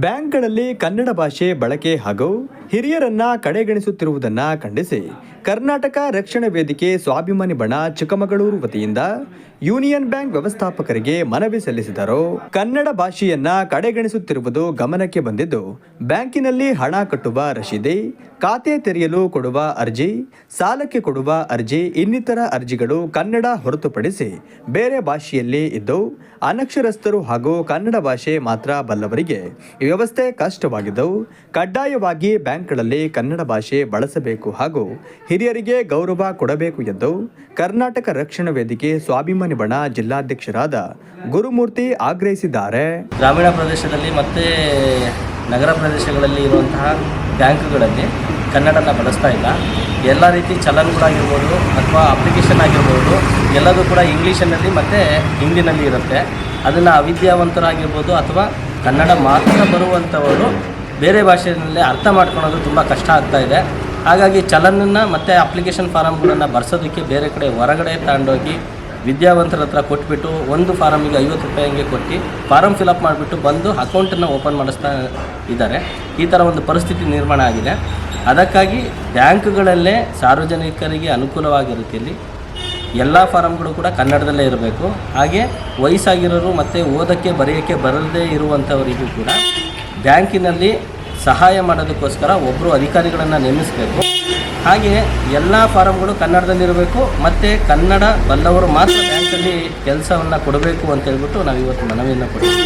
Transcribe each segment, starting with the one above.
ಬ್ಯಾಂಕ್ಗಳಲ್ಲಿ ಕನ್ನಡ ಭಾಷೆ ಬಳಕೆ ಹಾಗೂ ಹಿರಿಯರನ್ನ ಕಡೆಗಣಿಸುತ್ತಿರುವುದನ್ನ ಖಂಡಿಸಿ. ಕರ್ನಾಟಕ ರಕ್ಷಣಾ ವೇದಿಕೆ ಸ್ವಾಭಿಮಾನಿ ಬಣ ಚಿಕ್ಕಮಗಳೂರು ವತಿಯಿಂದ ಯೂನಿಯನ್ ಬ್ಯಾಂಕ್ ವ್ಯವಸ್ಥಾಪಕರಿಗೆ ಮನವಿ ಸಲ್ಲಿಸಿದರು. ಕನ್ನಡ ಭಾಷೆಯನ್ನ ಕಡೆಗಣಿಸುತ್ತಿರುವುದು ಗಮನಕ್ಕೆ ಬಂದಿದ್ದು, ಬ್ಯಾಂಕಿನಲ್ಲಿ ಹಣ ಕಟ್ಟುವ ರಶೀದಿ, ಖಾತೆ ತೆರೆಯಲು ಕೊಡುವ ಅರ್ಜಿ, ಸಾಲಕ್ಕೆ ಕೊಡುವ ಅರ್ಜಿ, ಇನ್ನಿತರ ಅರ್ಜಿಗಳು ಕನ್ನಡ ಹೊರತುಪಡಿಸಿ ಬೇರೆ ಭಾಷೆಯಲ್ಲಿ ಇದ್ದು, ಅನಕ್ಷರಸ್ಥರು ಹಾಗೂ ಕನ್ನಡ ಭಾಷೆ ಮಾತ್ರ ಬಲ್ಲವರಿಗೆ ವ್ಯವಸ್ಥೆ ಕಷ್ಟವಾಗಿದ್ದು, ಕಡ್ಡಾಯವಾಗಿ ಬ್ಯಾಂಕ್ಗಳಲ್ಲಿ ಕನ್ನಡ ಭಾಷೆ ಬಳಸಬೇಕು ಹಾಗೂ ಹಿರಿಯರಿಗೆ ಗೌರವ ಕೊಡಬೇಕು ಎಂದು ಕರ್ನಾಟಕ ರಕ್ಷಣಾ ವೇದಿಕೆ ಸ್ವಾಭಿಮಾನಿ ಬಣ ಜಿಲ್ಲಾಧ್ಯಕ್ಷರಾದ ಗುರುಮೂರ್ತಿ ಆಗ್ರಹಿಸಿದ್ದಾರೆ. ಗ್ರಾಮೀಣ ಪ್ರದೇಶದಲ್ಲಿ ಮತ್ತೆ ನಗರ ಪ್ರದೇಶಗಳಲ್ಲಿ ಇರುವಂತಹ ಬ್ಯಾಂಕ್ಗಳಲ್ಲಿ ಕನ್ನಡನ ಬಳಸ್ತಾ ಇಲ್ಲ. ಎಲ್ಲ ರೀತಿ ಚಲನ್ಗಳಾಗಿರ್ಬೋದು ಅಥವಾ ಅಪ್ಲಿಕೇಶನ್ ಆಗಿರ್ಬೋದು ಎಲ್ಲದೂ ಕೂಡ ಇಂಗ್ಲೀಷಿನಲ್ಲಿ ಮತ್ತು ಹಿಂದಿನಲ್ಲಿ ಇರುತ್ತೆ. ಅದನ್ನು ಅವಿದ್ಯಾವಂತರಾಗಿರ್ಬೋದು ಅಥವಾ ಕನ್ನಡ ಮಾತ್ರ ಬರುವಂಥವರು ಬೇರೆ ಭಾಷೆಯಲ್ಲಿ ಅರ್ಥ ಮಾಡ್ಕೊಳೋದು ತುಂಬ ಕಷ್ಟ ಆಗ್ತಾ ಇದೆ. ಹಾಗಾಗಿ ಚಲನನ್ನು ಮತ್ತು ಅಪ್ಲಿಕೇಶನ್ ಫಾರಮ್ಗಳನ್ನು ಬರ್ಸೋದಕ್ಕೆ ಬೇರೆ ಕಡೆ ಹೊರಗಡೆ ತಗೊಂಡೋಗಿ ವಿದ್ಯಾವಂತರ ಹತ್ರ ಕೊಟ್ಬಿಟ್ಟು ಒಂದು ಫಾರಮಿಗೆ ಐವತ್ತು ರೂಪಾಯಿ ಹಂಗೆ ಕೊಟ್ಟು ಫಾರಮ್ ಫಿಲಪ್ ಮಾಡಿಬಿಟ್ಟು ಬಂದು ಅಕೌಂಟನ್ನು ಓಪನ್ ಮಾಡಿಸ್ತಾ ಇದ್ದಾರೆ. ಈ ಥರ ಒಂದು ಪರಿಸ್ಥಿತಿ ನಿರ್ಮಾಣ ಆಗಿದೆ. ಅದಕ್ಕಾಗಿ ಬ್ಯಾಂಕ್ಗಳಲ್ಲೇ ಸಾರ್ವಜನಿಕರಿಗೆ ಅನುಕೂಲವಾಗಿ ರೀತಿಯಲ್ಲಿ ಎಲ್ಲ ಫಾರಮ್ಗಳು ಕೂಡ ಕನ್ನಡದಲ್ಲೇ ಇರಬೇಕು. ಹಾಗೆ ವಯಸ್ಸಾಗಿರೋರು ಮತ್ತು ಓದೋಕ್ಕೆ, ಬರೆಯೋಕ್ಕೆ ಬರದೇ ಇರುವಂಥವರಿಗೂ ಕೂಡ ಬ್ಯಾಂಕಿನಲ್ಲಿ ಸಹಾಯ ಮಾಡೋದಕ್ಕೋಸ್ಕರ ಒಬ್ಬರು ಅಧಿಕಾರಿಗಳನ್ನು ನೇಮಿಸಬೇಕು. ಹಾಗೆ ಎಲ್ಲ ಫಾರಮ್ಗಳು ಕನ್ನಡದಲ್ಲಿರಬೇಕು ಮತ್ತು ಕನ್ನಡ ಬಲ್ಲವರು ಮಾತ್ರ ಬ್ಯಾಂಕಲ್ಲಿ ಕೆಲಸವನ್ನು ಕೊಡಬೇಕು ಅಂತ ಹೇಳ್ಬಿಟ್ಟು ನಾವು ಇವತ್ತು ಮನವಿಯನ್ನು ಕೊಡ್ತೀವಿ.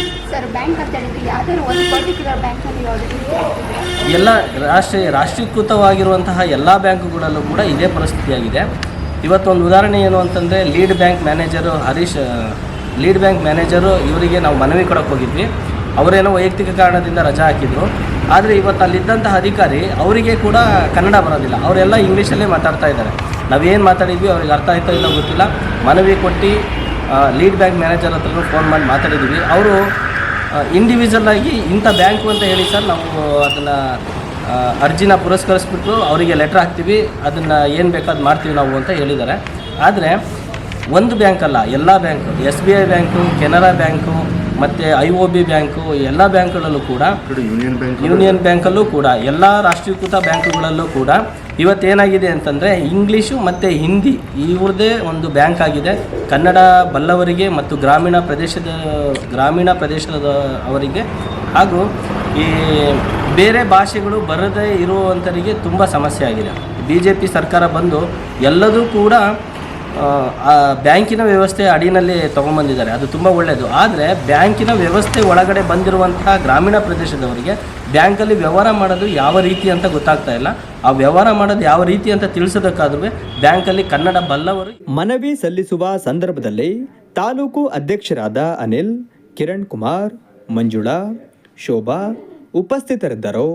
ಎಲ್ಲ ರಾಷ್ಟ್ರೀಯ ರಾಷ್ಟ್ರೀಕೃತವಾಗಿರುವಂತಹ ಎಲ್ಲ ಬ್ಯಾಂಕುಗಳಲ್ಲೂ ಕೂಡ ಇದೇ ಪರಿಸ್ಥಿತಿಯಾಗಿದೆ. ಇವತ್ತೊಂದು ಉದಾಹರಣೆ ಏನು ಅಂತಂದರೆ lead bank manager Harish lead bank manager ಇವರಿಗೆ ನಾವು ಮನವಿ ಕೊಡೋಕೆ ಹೋಗಿದ್ವಿ. ಅವರೇನೋ ವೈಯಕ್ತಿಕ ಕಾರಣದಿಂದ ರಜಾ ಹಾಕಿದ್ರು. ಆದರೆ ಇವತ್ತು ಅಲ್ಲಿದ್ದಂತಹ ಅಧಿಕಾರಿ ಅವರಿಗೆ ಕೂಡ ಕನ್ನಡ ಬರೋದಿಲ್ಲ. ಅವರೆಲ್ಲ ಇಂಗ್ಲೀಷಲ್ಲೇ ಮಾತಾಡ್ತಾ ಇದ್ದಾರೆ. ನಾವೇನು ಮಾತಾಡಿದ್ವಿ ಅವ್ರಿಗೆ ಅರ್ಥ ಆಯ್ತಾ ಇಲ್ಲ ಗೊತ್ತಿಲ್ಲ. ಮನವಿ ಕೊಟ್ಟು ಲೀಡ್ ಬ್ಯಾಂಕ್ ಮ್ಯಾನೇಜರ್ ಹತ್ರನೂ ಫೋನ್ ಮಾಡಿ ಮಾತಾಡಿದ್ವಿ. ಅವರು ಇಂಡಿವಿಜುವಲ್ ಆಗಿ ಇಂಥ ಬ್ಯಾಂಕು ಅಂತ ಹೇಳಿ ಸರ್ ನಾವು ಅದನ್ನು ಅರ್ಜಿನ ಪುರಸ್ಕರಿಸ್ಬಿಟ್ಟು ಅವರಿಗೆ ಲೆಟ್ರ್ ಹಾಕ್ತೀವಿ. ಅದನ್ನು ಏನು ಬೇಕಾದ್ ಮಾಡ್ತೀವಿ ನಾವು ಅಂತ ಹೇಳಿದ್ದಾರೆ. ಆದರೆ, ಒಂದು ಬ್ಯಾಂಕ್ ಅಲ್ಲ ಎಲ್ಲ bank, S B I bank, Canara bank ಮತ್ತು ಐ ಒ ಬಿ ಬ್ಯಾಂಕು ಎಲ್ಲ ಬ್ಯಾಂಕ್ಗಳಲ್ಲೂ ಕೂಡ ಯೂನಿಯನ್ ಬ್ಯಾಂಕ್ ಯೂನಿಯನ್ ಬ್ಯಾಂಕಲ್ಲೂ ಕೂಡ ಎಲ್ಲ ರಾಷ್ಟ್ರೀಕೃತ ಬ್ಯಾಂಕುಗಳಲ್ಲೂ ಕೂಡ ಇವತ್ತೇನಾಗಿದೆ ಅಂತಂದರೆ ಇಂಗ್ಲೀಷು ಮತ್ತು ಹಿಂದಿ ಇವ್ರದ್ದೇ ಒಂದು ಬ್ಯಾಂಕ್ ಆಗಿದೆ. ಕನ್ನಡ ಬಲ್ಲವರಿಗೆ ಮತ್ತು ಗ್ರಾಮೀಣ ಪ್ರದೇಶದ ಗ್ರಾಮೀಣ ಪ್ರದೇಶದ ಅವರಿಗೆ. ಹಾಗೂ ಈ ಬೇರೆ ಭಾಷೆಗಳು ಬರದೇ ಇರುವಂಥವರಿಗೆ ತುಂಬ ಸಮಸ್ಯೆ ಆಗಿದೆ. ಬಿ ಜೆ ಪಿ ಸರ್ಕಾರ ಬಂದು ಎಲ್ಲದೂ ಕೂಡ ಬ್ಯಾಂಕಿನ ವ್ಯವಸ್ಥೆ ಅಡಿನಲ್ಲಿ ತೊಗೊಂಬಂದಿದ್ದಾರೆ ಅದು ತುಂಬ ಒಳ್ಳೆಯದು ಆದರೆ ಬ್ಯಾಂಕಿನ ವ್ಯವಸ್ಥೆ ಒಳಗಡೆ ಬಂದಿರುವಂತಹ ಗ್ರಾಮೀಣ ಪ್ರದೇಶದವರಿಗೆ ಬ್ಯಾಂಕಲ್ಲಿ ವ್ಯವಹಾರ ಮಾಡೋದು ಯಾವ ರೀತಿ ಅಂತ ಗೊತ್ತಾಗ್ತಾ ಇಲ್ಲ. ಆ ವ್ಯವಹಾರ ಮಾಡೋದು ಯಾವ ರೀತಿ ಅಂತ ತಿಳಿಸೋದಕ್ಕಾದ್ರೂ ಬ್ಯಾಂಕಲ್ಲಿ ಕನ್ನಡ ಬಲ್ಲವರು ಮನವಿ ಸಲ್ಲಿಸುವ ಸಂದರ್ಭದಲ್ಲಿ ತಾಲೂಕು ಅಧ್ಯಕ್ಷರಾದ ಅನಿಲ್, ಕಿರಣ್ ಕುಮಾರ್, ಮಂಜುಳಾ, ಶೋಭಾ ಉಪಸ್ಥಿತರಿದ್ದರು.